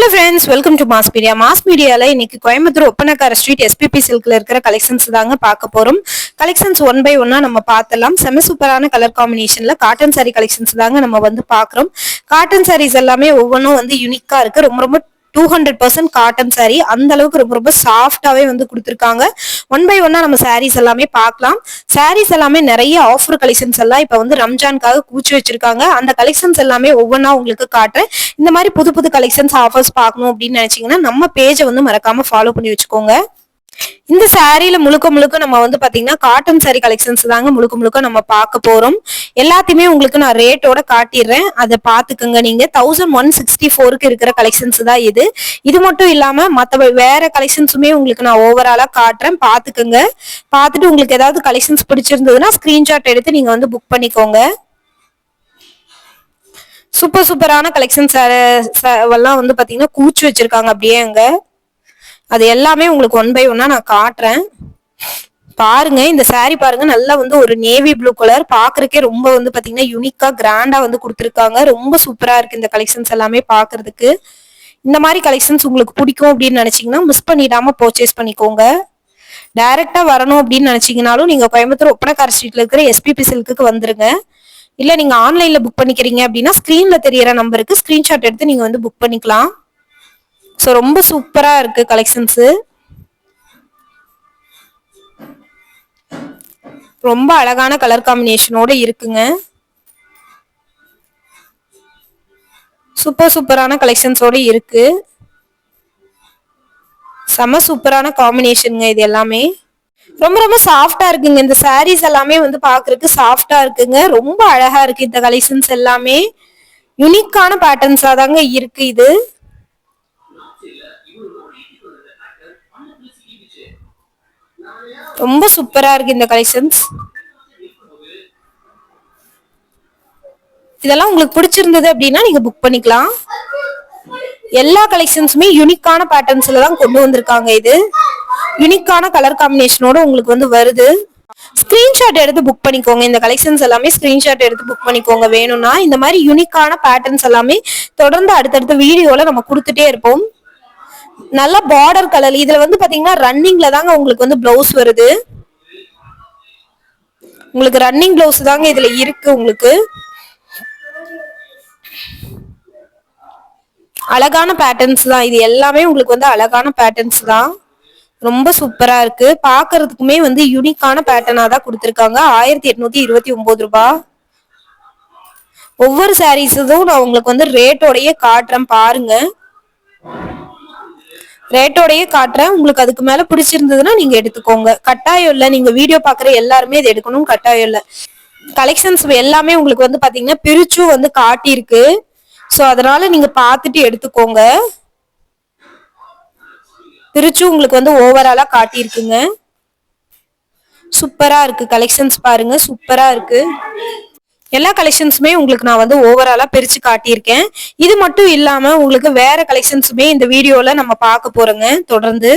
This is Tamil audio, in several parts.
Hello friends welcome to mass media mass மீடியால இன்னைக்கு கோயம்புத்தூர் ஒப்பனக்கார ஸ்ட்ரீட் எஸ்பிபி சில்கில் இருக்கிற கலெக்ஷன்ஸ் தாங்க பார்க்க போறோம். கலெக்ஷன்ஸ் ஒன் பை ஒன்னா நம்ம பார்த்தலாம் செம சூப்பரான கலர் காம்பினேஷனில் காட்டன் சாரி கலெக்ஷன்ஸ் தாங்க நம்ம வந்து பார்க்குறோம். காட்டன் சாரீஸ் எல்லாமே ஒவ்வொன்றும் வந்து யூனிக்காக இருக்கு. ரொம்ப ரொம்ப two hundred percent cotton saree. அந்த அளவுக்கு ரொம்ப ரொம்ப சாஃப்டாவே வந்து கொடுத்துருக்காங்க. ஒன் பை ஒன்னா நம்ம சாரீஸ் எல்லாமே பார்க்கலாம். சாரீஸ் எல்லாமே நிறைய ஆஃபர் கலெக்ஷன்ஸ் எல்லாம் இப்போ வந்து ரம்ஜானுக்காக கூச்சி வச்சிருக்காங்க. அந்த கலெக்ஷன்ஸ் எல்லாமே ஒவ்வொன்றா உங்களுக்கு காட்டுறேன். இந்த மாதிரி புது புது கலெக்ஷன்ஸ் ஆஃபர்ஸ் பார்க்கணும் அப்படின்னு நினைச்சீங்கன்னா நம்ம பேஜை வந்து மறக்காம ஃபாலோ பண்ணி வச்சுக்கோங்க. இந்த சாரியில முழுக்க முழுக்க நம்ம வந்து பாத்தீங்கன்னா காட்டன் சாரி கலெக்ஷன்ஸ் தாங்க முழுக்க முழுக்க நம்ம பார்க்க போறோம். எல்லாத்தையுமே உங்களுக்கு நான் ரேட்டோட காட்டிடுறேன். அதை பாத்துக்கோங்க நீங்க. தௌசண்ட் ஒன் சிக்ஸ்டி ஃபோருக்கு இருக்கிற கலெக்ஷன்ஸ் தான் இது. இது மட்டும் இல்லாம மத்த வேற கலெக்ஷன்ஸுமே உங்களுக்கு நான் ஓவராலா காட்டுறேன். பாத்துக்கோங்க பார்த்துட்டு உங்களுக்கு ஏதாவது கலெக்ஷன்ஸ் பிடிச்சிருந்ததுன்னா ஸ்கிரீன்ஷாட் எடுத்து நீங்க வந்து புக் பண்ணிக்கோங்க. சூப்பர் சூப்பரான கலெக்ஷன்ஸ் எல்லாம் வந்து பாத்தீங்கன்னா கூச்சு வச்சிருக்காங்க அப்படியே அங்க. அது எல்லாமே உங்களுக்கு ஒன் பை ஒன்னா நான் காட்டுறேன். பாருங்க இந்த சாரி பாருங்க நல்லா வந்து ஒரு நேவி ப்ளூ கலர் பாக்குறதுக்கே ரொம்ப வந்து பாத்தீங்கன்னா யூனிக்கா கிராண்டா வந்து கொடுத்துருக்காங்க. ரொம்ப சூப்பரா இருக்கு இந்த கலெக்ஷன்ஸ் எல்லாமே பாக்குறதுக்கு. இந்த மாதிரி கலெக்ஷன்ஸ் உங்களுக்கு பிடிக்கும் அப்படின்னு நினைச்சீங்கன்னா மிஸ் பண்ணிடாம பர்ச்சேஸ் பண்ணிக்கோங்க. டைரக்டா வரணும் அப்படின்னு நினைச்சீங்கனாலும் நீங்க கோயம்புத்தூர் ஒப்பனக்கார ஸ்ட்ரீட்ல இருக்கிற எஸ்பிபி சில்க்கு வந்துருங்க. இல்ல நீங்க ஆன்லைன்ல புக் பண்ணிக்கிறீங்க அப்படின்னா ஸ்கிரீன்ல தெரியற நம்பருக்கு ஸ்கிரீன்ஷாட் எடுத்து நீங்க வந்து புக் பண்ணிக்கலாம். ஸோ ரொம்ப சூப்பராக இருக்குது கலெக்ஷன்ஸு ரொம்ப அழகான கலர் காம்பினேஷனோட இருக்குங்க. சூப்பர் சூப்பரான கலெக்ஷன்ஸோட இருக்கு. செம சூப்பரான காம்பினேஷனுங்க இது எல்லாமே. ரொம்ப ரொம்ப சாஃப்டா இருக்குங்க. இந்த சாரீஸ் எல்லாமே வந்து பாக்குறதுக்கு சாஃப்டா இருக்குங்க. ரொம்ப அழகா இருக்கு இந்த கலெக்ஷன்ஸ் எல்லாமே. யுனிக்கான பேட்டர்ன்ஸா தாங்க இருக்கு இது. ரொம்ப சூப்பரா இருக்கு இந்த கலெக்ஷன்ஸ் இதெல்லாம் உங்களுக்கு பிடிச்சிருந்தது அப்படின்னா நீங்க புக் பண்ணிக்கலாம். எல்லா கலெக்ஷன்ஸுமே யூனிக்கான பேட்டர்ன்ஸ்ல தான் கொண்டு வந்திருக்காங்க இது. யூனிக்கான கலர் காம்பினேஷனோட உங்களுக்கு வந்து வருது. ஸ்கிரீன்ஷாட் எடுத்து புக் பண்ணிக்கோங்க. இந்த கலெக்ஷன்ஸ் எல்லாமே ஸ்கிரீன்ஷாட் எடுத்து புக் பண்ணிக்கோங்க. வேணும்னா இந்த மாதிரி யூனிக்கான பேட்டர்ன்ஸ் எல்லாமே தொடர்ந்து அடுத்தடுத்த வீடியோல நம்ம கொடுத்துட்டே இருப்போம். நல்ல பார்டர் கலர் இதுல வந்து பாத்தீங்கன்னா ரன்னிங்ல தாங்க உங்களுக்கு வந்து பிளவுஸ் வருது. உங்களுக்கு ரன்னிங் பிளவுஸ் தாங்க இதுல இருக்கு உங்களுக்கு. அழகான பேட்டர்ன்ஸ் தான். இது எல்லாமே உங்களுக்கு வந்து அழகான பேட்டர்ன்ஸ் தான். ரொம்ப சூப்பரா இருக்கு. பாக்குறதுக்குமே வந்து யூனிக்கான பேட்டர்னா தான் கொடுத்துருக்காங்க. ஆயிரத்தி எட்நூத்தி இருபத்தி ஒன்பது ரூபாய் ஒவ்வொரு சாரீஸும் நான் உங்களுக்கு வந்து ரேட்டோடைய காட்டுறேன் பாருங்க. ரேட்டோடையே காட்டுறேன். உங்களுக்கு அதுக்கு மேல பிடிச்சிருந்ததுன்னா நீங்க எடுத்துக்கோங்க. கட்டாயம் இல்லை. நீங்க வீடியோ பாக்குற எல்லாருமே இது எடுக்கணும் கட்டாயம் இல்லை. கலெக்ஷன்ஸ் எல்லாமே உங்களுக்கு வந்து பாத்தீங்கன்னா பிரிச்சும் வந்து காட்டியிருக்கு. ஸோ அதனால நீங்க பார்த்துட்டு எடுத்துக்கோங்க. பிரிச்சும் உங்களுக்கு வந்து ஓவராலா காட்டியிருக்குங்க. சூப்பரா இருக்கு. கலெக்ஷன்ஸ் பாருங்க. சூப்பரா இருக்கு. எல்லா கலெக்ஷன்ஸுமே உங்களுக்கு நான் வந்து ஓவராலாக பிரித்து காட்டியிருக்கேன். இது மட்டும் இல்லாமல் உங்களுக்கு வேற கலெக்ஷன்ஸுமே இந்த வீடியோவில் நம்ம பார்க்க போகிறோங்க தொடர்ந்து.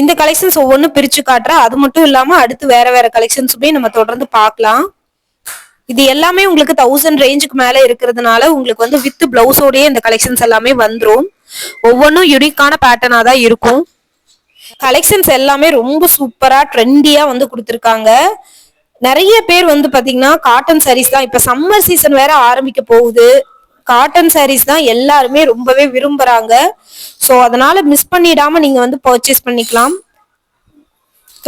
இந்த கலெக்ஷன்ஸ் ஒவ்வொன்றும் பிரித்து காட்டுறேன் அது மட்டும் இல்லாமல் அடுத்து வேற வேற கலெக்ஷன்ஸுமே நம்ம தொடர்ந்து பார்க்கலாம். இது எல்லாமே உங்களுக்கு தௌசண்ட் ரேஞ்சுக்கு மேலே இருக்கிறதுனால உங்களுக்கு வந்து வித் பிளவுஸோடய இந்த கலெக்ஷன்ஸ் எல்லாமே வந்துடும் ஒவ்வொன்றும் யூனிக்கான பேட்டர்னாக தான் இருக்கும். கலெக்ஷன்ஸ் எல்லாமே ரொம்ப சூப்பராக ட்ரெண்டியாக வந்து கொடுத்துருக்காங்க. நிறைய பேர் வந்து பாத்தீங்கன்னா காட்டன் சாரீஸ் தான். இப்ப சம்மர் சீசன் வேற ஆரம்பிக்க போகுது. காட்டன் சாரீஸ் தான் எல்லாருமே ரொம்பவே விரும்புறாங்க. ஸோ அதனால மிஸ் பண்ணிடாம நீங்க வந்து பர்ச்சேஸ் பண்ணிக்கலாம்.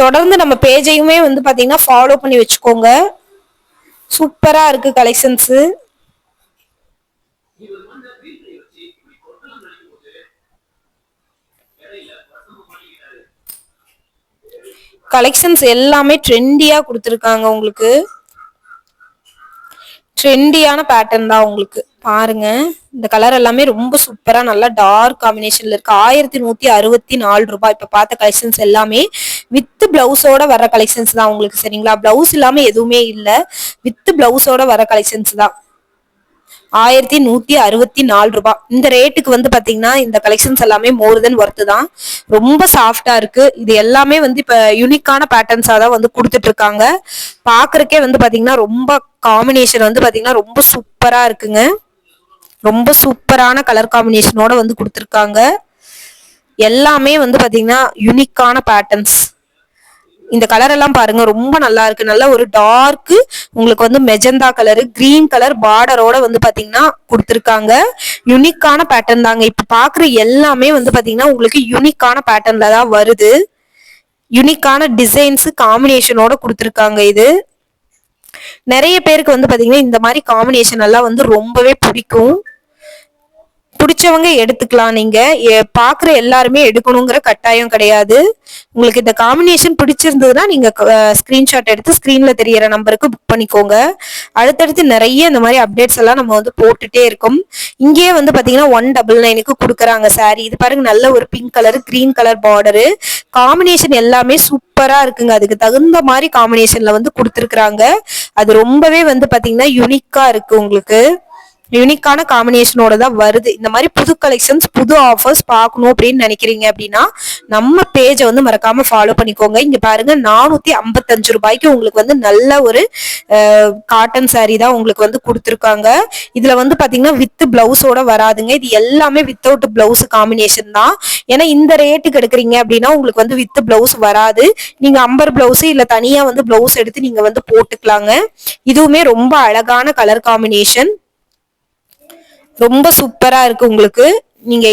தொடர்ந்து நம்ம பேஜையுமே வந்து பாத்தீங்கன்னா ஃபாலோ பண்ணி வச்சுக்கோங்க. சூப்பரா இருக்கு கலெக்ஷன்ஸ் கலெக்ஷன்ஸ் எல்லாமே ட்ரெண்டியா கொடுத்துருக்காங்க உங்களுக்கு. ட்ரெண்டியான பேட்டர்ன் தான் உங்களுக்கு. பாருங்க இந்த கலர் எல்லாமே ரொம்ப சூப்பரா நல்லா டார்க் காம்பினேஷன்ல இருக்கு. ஆயிரத்தி நூத்தி அறுபத்தி நாலு ரூபாய். இப்ப பார்த்த கலெக்ஷன்ஸ் எல்லாமே வித் பிளவுஸோட வர கலெக்ஷன்ஸ் தான் உங்களுக்கு சரிங்களா? பிளவுஸ் இல்லாம எதுவுமே இல்ல. வித் பிளவுஸோட வர கலெக்ஷன்ஸ் தான். ஆயிரத்தி நூத்தி அறுபத்தி நாலு ரூபாய் இந்த ரேட்டுக்கு வந்து பாத்தீங்கன்னா இந்த கலெக்ஷன்ஸ் எல்லாமே மோர் தென் ஒர்த்து தான். ரொம்ப சாஃப்டா இருக்கு. இது எல்லாமே வந்து இப்ப யூனிக்கான பேட்டர்ன்ஸா தான் வந்து கொடுத்துட்டு இருக்காங்க பாக்குறக்கே வந்து பாத்தீங்கன்னா ரொம்ப காம்பினேஷன் வந்து பாத்தீங்கன்னா ரொம்ப சூப்பரா இருக்குங்க. ரொம்ப சூப்பரான கலர் காம்பினேஷனோட வந்து கொடுத்துருக்காங்க. எல்லாமே வந்து பாத்தீங்கன்னா யுனிக்கான பேட்டர்ன்ஸ் இந்த கலர் எல்லாம் பாருங்க ரொம்ப நல்லா இருக்கு. நல்ல ஒரு டார்க்கு உங்களுக்கு வந்து மெஜந்தா கலரு கிரீன் கலர் பார்டரோட வந்து பாத்தீங்கன்னா கொடுத்துருக்காங்க. யுனிக்கான பேட்டர்ன் தாங்க. இப்ப பாக்குற எல்லாமே வந்து பாத்தீங்கன்னா உங்களுக்கு யுனிக்கான பேட்டர்ன்ல தான் வருது. யுனிக்கான டிசைன்ஸ் காம்பினேஷனோட கொடுத்துருக்காங்க இது. நிறைய பேருக்கு வந்து பாத்தீங்கன்னா இந்த மாதிரி காம்பினேஷன் எல்லாம் வந்து ரொம்பவே பிடிக்கும். பிடிச்சவங்க எடுத்துக்கலாம். நீங்க பாக்குற எல்லாருமே எடுக்கணுங்கிற கட்டாயம் கிடையாது. உங்களுக்கு இந்த காம்பினேஷன் பிடிச்சிருந்ததுன்னா நீங்க ஸ்கிரீன்ஷாட் எடுத்து ஸ்கிரீன்ல தெரியற நம்பருக்கு புக் பண்ணிக்கோங்க. அடுத்தடுத்து நிறைய இந்த மாதிரி அப்டேட்ஸ் எல்லாம் நம்ம வந்து போட்டுட்டே இருக்கோம். இங்கேயே வந்து பாத்தீங்கன்னா ஒன் டபுள் நைனுக்கு கொடுக்குறாங்க சாரி இது பாருங்க நல்ல ஒரு pink colour green colour border combination எல்லாமே சூப்பரா இருக்குங்க. அதுக்கு தகுந்த மாதிரி காம்பினேஷன்ல வந்து கொடுத்துருக்குறாங்க. அது ரொம்பவே வந்து பாத்தீங்கன்னா யூனிக்கா இருக்கு உங்களுக்கு. யூனிக்கான காம்பினேஷனோட தான் வருது. இந்த மாதிரி புது கலெக்ஷன்ஸ் புது ஆஃபர்ஸ் பார்க்கணும் அப்படின்னு நினைக்கிறீங்க அப்படின்னா நம்ம பேஜை வந்து மறக்காம ஃபாலோ பண்ணிக்கோங்க. இங்க பாருங்க நானூத்தி ஐம்பத்தஞ்சு ரூபாய்க்கு உங்களுக்கு வந்து நல்ல ஒரு காட்டன் சாரி தான் உங்களுக்கு வந்து கொடுத்துருக்காங்க. இதுல வந்து பாத்தீங்கன்னா வித் பிளவுஸோட வராதுங்க. இது எல்லாமே வித்தவுட் பிளவுஸ் காம்பினேஷன் தான். ஏன்னா இந்த ரேட்டுக்கு எடுக்கிறீங்க அப்படின்னா உங்களுக்கு வந்து வித் பிளவுஸ் வராது. நீங்க அம்பர் பிளவுஸ் இல்ல தனியா வந்து பிளவுஸ் எடுத்து நீங்க வந்து போட்டுக்கலாங்க. இதுவுமே ரொம்ப அழகான கலர் காம்பினேஷன் ரொம்ப சூப்பரா இருக்கு உங்களுக்கு. நீங்க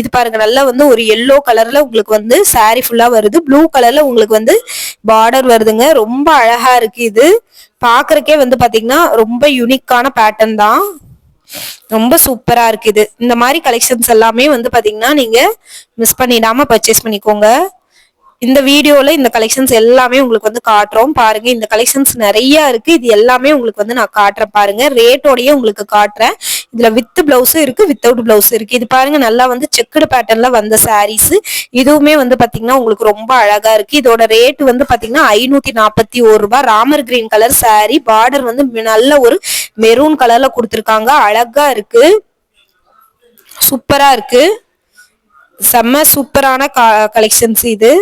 இது பாருங்க நல்லா வந்து ஒரு எல்லோ கலர்ல உங்களுக்கு வந்து சாரி ஃபுல்லா வருது. ப்ளூ கலர்ல உங்களுக்கு வந்து பார்டர் வருதுங்க. ரொம்ப அழகா இருக்கு இது. பாக்குறக்கே வந்து பாத்தீங்கன்னா ரொம்ப யூனிக்கான பேட்டர்ன் தான். ரொம்ப சூப்பரா இருக்கு இது. இந்த மாதிரி கலெக்ஷன்ஸ் எல்லாமே வந்து பாத்தீங்கன்னா நீங்க மிஸ் பண்ணிடாம பர்ச்சேஸ் பண்ணிக்கோங்க. இந்த வீடியோல இந்த கலெக்ஷன்ஸ் எல்லாமே உங்களுக்கு வந்து காட்டுறோம். பாருங்க இந்த கலெக்ஷன்ஸ் நிறைய இருக்கு. இது எல்லாமே உங்களுக்கு வந்து நான் காட்டுறேன் பாருங்க. ரேட்டோடய உங்களுக்கு காட்டுறேன். இதுல வித் பிளவுஸும் இருக்கு வித்தவுட் பிளவுஸ் இருக்கு. இது பாருங்க நல்லா வந்து செக்குடு பேட்டர்ன்ல வந்த சாரீஸ் இதுவுமே வந்து பாத்தீங்கன்னா உங்களுக்கு ரொம்ப அழகா இருக்கு. இதோட ரேட் வந்து பாத்தீங்கன்னா ஐநூத்தி நாற்பத்தி ஒரு ரூபாய். Ramar green colour sari border வந்து நல்ல ஒரு மெரூன் கலர்ல கொடுத்துருக்காங்க. அழகா இருக்கு. சூப்பரா இருக்கு. செம்ம சூப்பரான கலெக்ஷன்ஸ் இது.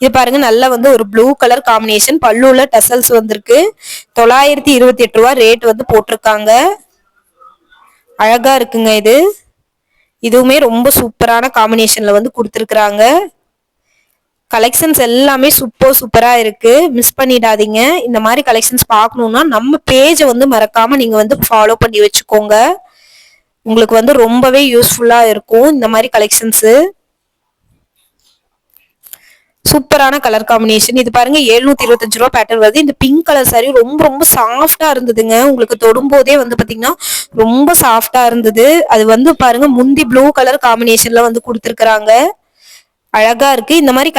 இது பாருங்க நல்லா வந்து ஒரு ப்ளூ கலர் காம்பினேஷன் பல்லுல டசல்ஸ் வந்திருக்கு. தொள்ளாயிரத்தி இருபத்தி எட்டு ரூபா ரேட் வந்து போட்டிருக்காங்க. அழகா இருக்குங்க இது. இதுவுமே ரொம்ப சூப்பரான காம்பினேஷன்ல வந்து கொடுத்துருக்குறாங்க. கலெக்ஷன்ஸ் எல்லாமே சூப்பர் சூப்பரா இருக்கு. மிஸ் பண்ணிடாதீங்க. இந்த மாதிரி கலெக்ஷன்ஸ் பார்க்கணும்னா நம்ம பேஜை வந்து மறக்காம நீங்க வந்து ஃபாலோ பண்ணி வச்சுக்கோங்க. உங்களுக்கு வந்து ரொம்பவே யூஸ்ஃபுல்லா இருக்கும் இந்த மாதிரி கலெக்ஷன்ஸு சூப்பரான கலர் காம்பினேஷன் இது பாருங்க எழுநூத்தி இருபத்தஞ்சு ரூபா பேட்டர் வருது. இந்த பிங்க் கலர் சாரி ரொம்ப ரொம்ப சாஃப்டா இருந்ததுங்க. உங்களுக்கு தொடும்போதே வந்து பாத்தீங்கன்னா ரொம்ப சாஃப்டா இருந்தது. அது வந்து பாருங்க முந்தி ப்ளூ கலர் காம்பினேஷன்ல வந்து கொடுத்துருக்குறாங்க. அழகா இருக்கு. இந்த மாதிரி